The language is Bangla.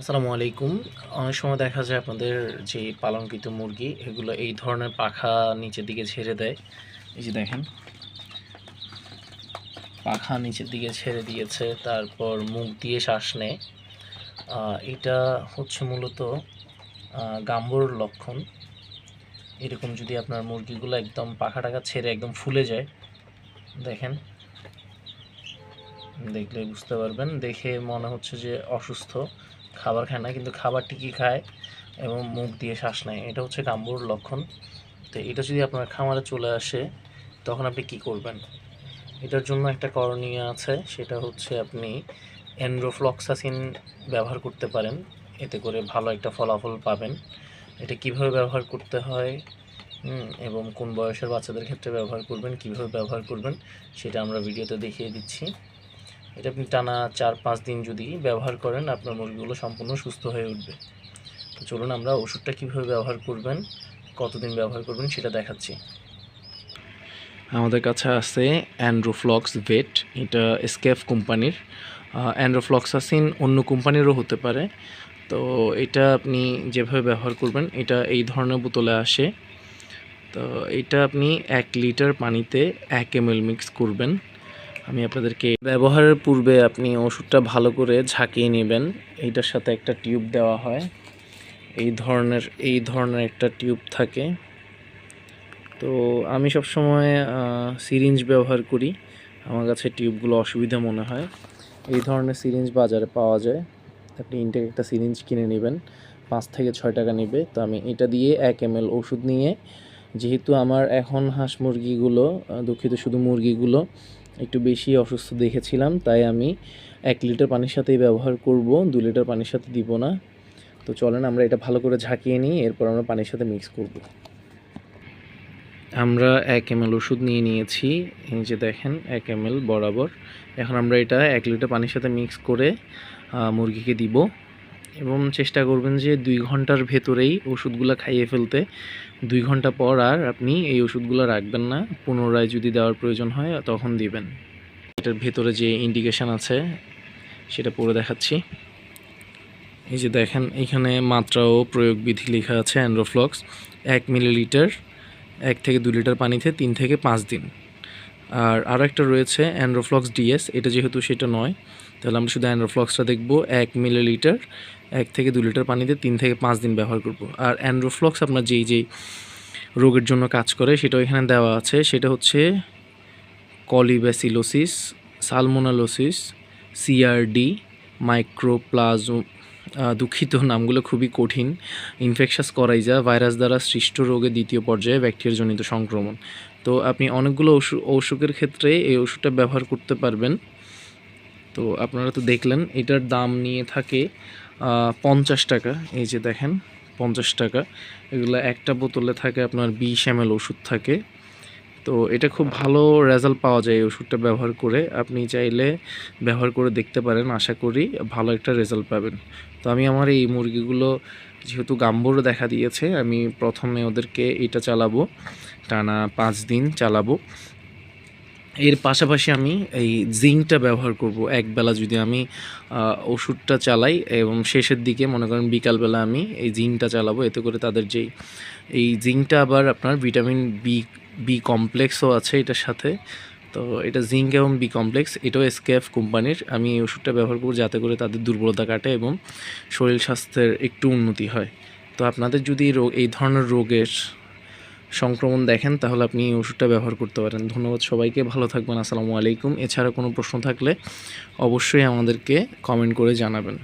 আসসালামু আলাইকুম। অনেক সময় দেখা যায় আপনাদের যে পালনকৃত মুরগি, এগুলো এই ধরনের পাখা নিচের দিকে ছেড়ে দেয়। এই যে দেখেন। পাখা নিচের দিকে ছেড়ে দিয়েছে, তারপর মুখ দিয়ে শ্বাস নেয়। এটা হচ্ছে মূলত গাম্বর লক্ষণ। এরকম যদি আপনার মুরগিগুলো একদম পাখা টাকা ছেড়ে একদম ফুলে যায়, দেখেন। দেখলে বুঝতে পারবেন, দেখে মনে হচ্ছে যে অসুস্থ। খাবার খায় না, কিন্তু খাবার ঠিকই খায় এবং মুখ দিয়ে শ্বাস নেয়। এটা হচ্ছে গাম্বুর লক্ষণ। তো এটা যদি আপনার খামারে চলে আসে, তখন আপনি কি করবেন? এটার জন্য একটা করণীয় আছে, সেটা হচ্ছে আপনি অ্যান্ড্রোফ্লক্সাসিন ব্যবহার করতে পারেন। এতে করে ভালো একটা ফলাফল পাবেন। এটা কীভাবে ব্যবহার করতে হয় এবং কোন বয়সের বাচ্চাদের ক্ষেত্রে ব্যবহার করবেন, কীভাবে ব্যবহার করবেন, সেটা আমরা ভিডিওতে দেখিয়ে দিচ্ছি। এটা আপনি টানা চার, পাঁচ দিন যদি ব্যবহার করেন, আপনার মুরগিগুলো সম্পূর্ণ সুস্থ হয়ে উঠবে। তো চলুন আমরা ওষুধটা কীভাবে ব্যবহার করবেন, কতদিন ব্যবহার করবেন সেটা দেখাচ্ছি। আমাদের কাছে আছে অ্যান্ড্রোফ্লক্স ভেট এটা স্কেফ কোম্পানির। অ্যান্ড্রোফ্লক্সাসিন অন্য কোম্পানিরও হতে পারে। তো এটা আপনি যেভাবে ব্যবহার করবেন, এটা এই ধরনের বোতলে আসে। তো এটা আপনি এক লিটার পানিতে এক এম মিক্স করবেন। আমি আপনাদেরকে ব্যবহারের পূর্বে আপনি ওষুধটা ভালো করে ঝাঁকিয়ে নেবেন। এইটার সাথে একটা টিউব দেওয়া হয়। এই ধরনের এই ধরনের একটা টিউব থাকে। তো আমি সবসময় সিরিঞ্জ ব্যবহার করি। আমার কাছে টিউবগুলো অসুবিধা মনে হয়। এই ধরনের সিরিঞ্জ বাজারে পাওয়া যায়। আপনি ইনটেক একটা সিরিঞ্জ কিনে নেবেন। পাঁচ থেকে ছয় টাকা নেবে। তো আমি এটা দিয়ে এক এম ওষুধ নিয়ে, যেহেতু আমার এখন হাঁস মুরগিগুলো, দুঃখিত শুধু মুরগিগুলো একটু বেশি অসুস্থ দেখেছিলাম, তাই আমি এক লিটার পানির সাথেই ব্যবহার করব, দু লিটার পানির সাথে দিব না। তো চলেন আমরা এটা ভালো করে ঝাঁকিয়ে নিই, এরপর আমরা পানির সাথে মিক্স করব। আমরা এক এম ওষুধ নিয়ে নিয়েছি, এই যে দেখেন, এক এম বরাবর। এখন আমরা এটা এক লিটার পানির সাথে মিক্স করে মুরগিকে দিব। এবং চেষ্টা করবেন যে দুই ঘণ্টার ভেতরেই ওষুধগুলো খাইয়ে ফেলতে। দুই ঘণ্টা পর আর আপনি এই ওষুধগুলো রাখবেন না। পুনরায় যদি দেওয়ার প্রয়োজন হয়, তখন দিবেন। এটার ভেতরে যে ইন্ডিকেশন আছে, সেটা পড়ে দেখাচ্ছি। এই যে দেখেন, এখানে মাত্রা ও প্রয়োগ বিধি লেখা আছে অ্যান্ড্রোফ্লক্স। এক মিলিলিটার, এক থেকে দু লিটার পানিতে তিন থেকে পাঁচ দিন। আর আরও একটা রয়েছে অ্যান্ড্রোফ্লক্স ডিএস, এটা যেহেতু সেটা নয় তাহলে আমরা শুধু অ্যান্ড্রোফ্লক্সটা দেখব এক মিলিলিটার এক থেকে দু লিটার পানিতে তিন থেকে পাঁচ দিন ব্যবহার করব। আর অ্যান্ড্রোফ্লক্স আপনার যেই যেই রোগের জন্য কাজ করে সেটাও এখানে দেওয়া আছে, সেটা হচ্ছে কলিব্যাসিলোসিস সালমোনালোসিস সিআরডি মাইক্রোপ্লাজো দুঃখিত, নামগুলো খুবই কঠিন ইনফেকশাস করাইজা ভাইরাস দ্বারা সৃষ্ট রোগের দ্বিতীয় পর্যায়ে ব্যাকটেরিয়াজনিত সংক্রমণ। তো আপনি অনেকগুলো ওষুধ অসুখের ক্ষেত্রে এই ওষুধটা ব্যবহার করতে পারবেন। তো আপনারা তো দেখলেন, এটার দাম নিয়ে থাকে পঞ্চাশ টাকা। এই যে দেখেন, পঞ্চাশ টাকা। এগুলো একটা বোতলে থাকে আপনার বিশ এম ওষুধ থাকে। তো এটা খুব ভালো রেজাল্ট পাওয়া যায় এই ওষুধটা ব্যবহার করে। আপনি চাইলে ব্যবহার করে দেখতে পারেন, আশা করি ভালো একটা রেজাল্ট পাবেন। তো আমি আমার এই মুরগিগুলো যেহেতু গাম্বর দেখা দিয়েছে, আমি প্রথমে ওদেরকে এটা চালাবো, টানা পাঁচ দিন চালাবো। এর পাশাপাশি আমি এই জিঙ্কটা ব্যবহার করব একবেলা যদি আমি ওষুধটা চালাই এবং শেষের দিকে মনে করেন বিকালবেলা আমি এই জিঙ্কটা চালাবো। এতে করে তাদের যেই, এই জিঙ্কটা আবার আপনার ভিটামিন বি বি কমপ্লেক্সও আছে এটার সাথে। তো এটা জিঙ্ক এবং বি কমপ্লেক্স এটাও এসকেএফ কোম্পানির। আমি এই ওষুধটা ব্যবহার করব যাতে করে তাদের দুর্বলতা কাটে এবং শরীর স্বাস্থ্যের একটু উন্নতি হয়। তো আপনাদের যদি এই ধরনের রোগের সংক্রমণ দেখেন, তাহলে আপনি এই ওষুধটা ব্যবহার করতে পারেন। ধন্যবাদ সবাইকে, ভালো থাকবেন, আসসালামু আলাইকুম। এছাড়া কোনো প্রশ্ন থাকলে অবশ্যই আমাদেরকে কমেন্ট করে জানাবেন।